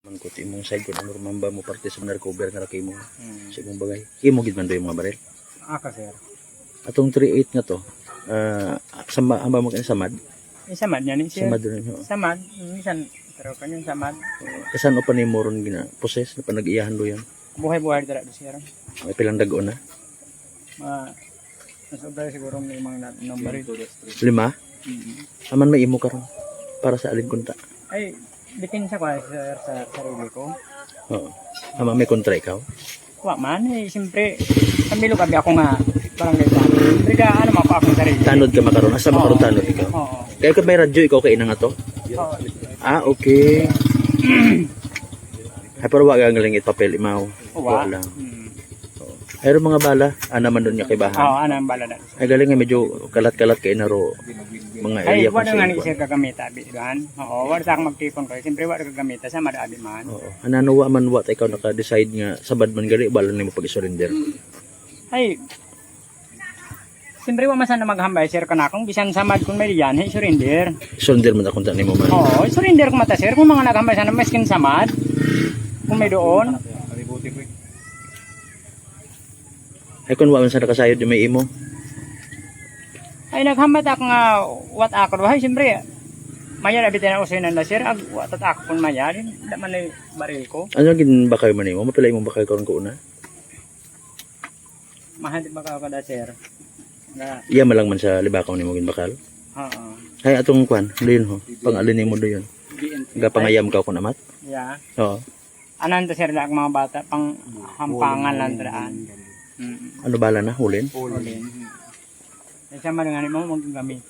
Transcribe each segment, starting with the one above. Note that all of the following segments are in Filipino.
mangkot imong side ko ano mamba mo parte sa recover nga kay mo Hmm. sa imong bagay imo gid man do mga baril Aka sir. atong 38 nga to ah sa amba mo kani samad Eh, samad yan sir. samad rin ho Samad. Minsan, pero kanyang samad. kasan o pa ni moron gina poses na panag-iyahan do yan Buhay-buhay dira do sir. may pilang dago na Mga, nasobra siguro may mga number lima Mm. aman may imo karon para sa alin kunta Ay, bitin sa kwa sir sa sarili ko. oo ama may kontra ikaw Wa man eh, siyempre, kamilo kami ako nga barangay pa. Siyempre ka, ano mo pa akong sarili. tanod ka makaron asa makaron tanod ikaw Oo. kaya ka may radyo ikaw kay ina nga to Oo. ah okay ay pero wag ang langit papel imaw Wa. wala lang Mm. Pero mga bala, ana man doon niya kay bahan. Oo, ano ang bala na. Ay galing nga medyo kalat-kalat kay naro mga Ay, area wala nga ni kung sir kagamita, bidan. Oo, wala sa magtipon ko. Siyempre, wala kagamita sa madami man. Oo. Anano wa man wa ikaw naka-decide nga sabad man gali bala nimo pag-surrender. Ay, siyempre, wala masan na maghambay, sir, kanakong bisan samad kung may yan, hey, surrender. Surrender man akong nimo man. Oo, surrender kung mata, sir, kung mga naghambay sana, maskin samad, kung may doon. Ay kun wa man sa nakasayod yung may imo. Ay, naghambat ako nga, what ako, ay, siyempre, maya na bitin ako sa inan na, sir, ag, what at ako kung maya, din, daman na baril ko. Ano gin ba kayo man nimo? Mapilay mo ba kayo karon ko una? Mahal ba ka kada, sir? Na, Iya man lang man sa libakaw nimo gin bakal. oo. Ay atong kwan, diyon ho. Pangalin nimo do yun. BNP. Ga pangayam ka kun amat. Yeah. Oo. Anan to sir lang mga bata pang hampangan lang daan. Mm. Ano bala na hulin? Ulin. Kasi man nga mo magagamit.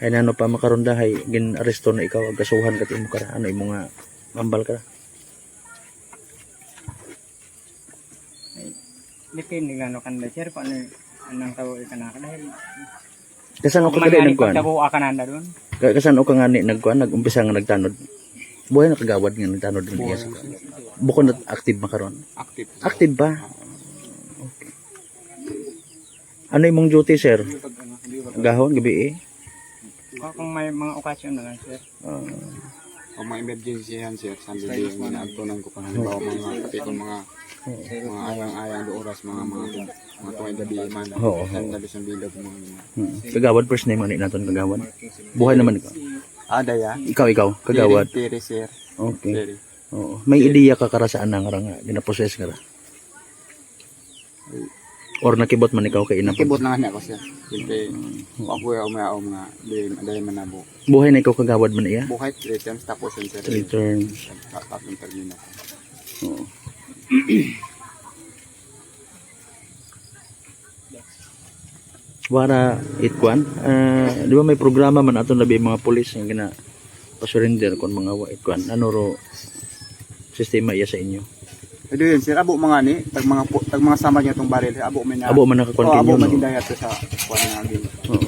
Ay nano pa makaron dahay gin aresto na ikaw ag kasuhan ka timo kara. Ano imo nga mambal ka? Depende nga no kanila sir kung ano anong tawag ka na dahil Kasan ako kada nagkuan? pagdago ka na doon. Ka- Kasan o ka nga ni nagkuan, nagumpisa nga nagtanod. Buhay na kagawad nga nagtanod din iya. Bukod na active makaron. Active. Active ba? Okay. Ano imong duty, sir? Gahon, gabi eh? Kung may mga okasyon na lang sir. Ah, Kung mga emergency yan sir, sandi din yung ginagtunan ko pa halimbawa mga pati kung mga mga ayang-ayang do oras mga mga mga tuwing gabi man. Oo. Sandali sa bilog mga hmm. Kagawad first name ano naton kagawad. Buhay naman ikaw. Ah, daya. Ikaw ikaw, kagawad. Piri, sir. Okay. Piri. Oo. May ideya ka kara saan nga nga ginaprocess ka ra. Or nakibot man ikaw kay ina. Nakibot na nga ako sir. Hindi, ako yung umaya o mga dahil manabo. Buhay na ikaw kagawad man iya. Buhay, three times tapos yun sir. Three terms. Tapos termino. Oo. Wara itkuan, ah, di ba may programa man ato labi mga pulis nga gina pa-surrender kon mga wa itkuan. Ano ro sistema iya sa inyo? Ito yun sir, abo mga ni, tag mga tag mga sama niya itong baril, abo man na. Abo man Oo, abo man no. dahil to sa kuwan nga gin. Oo.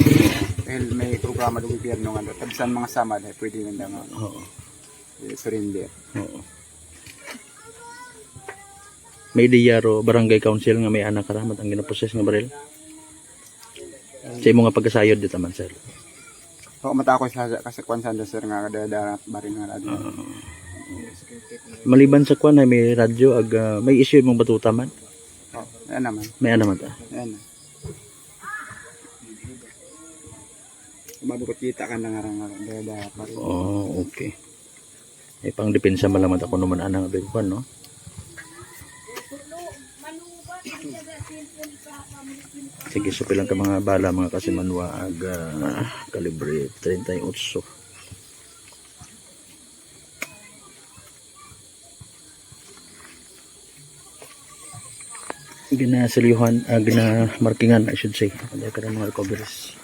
Dahil may programa ng gobyerno nga, tabisan mga sama dahil pwede nga nga Oo. eh, surrender. Oo. May ideya ro barangay council nga may anak karamat ang ginaprocess nga baril. Sa imo nga pagkasayod dito man sir. So, mata ako sa kasi kwan sa sir nga dada baril nga radio. Maliban sa kwan ay may radyo ag ah, may issue mong batuta man. Oh, yan naman. May ano man ta. Yan. Mabukot kita ka na nga dada baril. Oh, okay. Ay pang depensa malamat ako naman anang abig kwan no. Sige, so pilang ka mga bala mga kasimanwa ag ah, kalibre 38. Ginasilihan, uh, ginamarkingan I should say. Ada ka ng mga recoveries.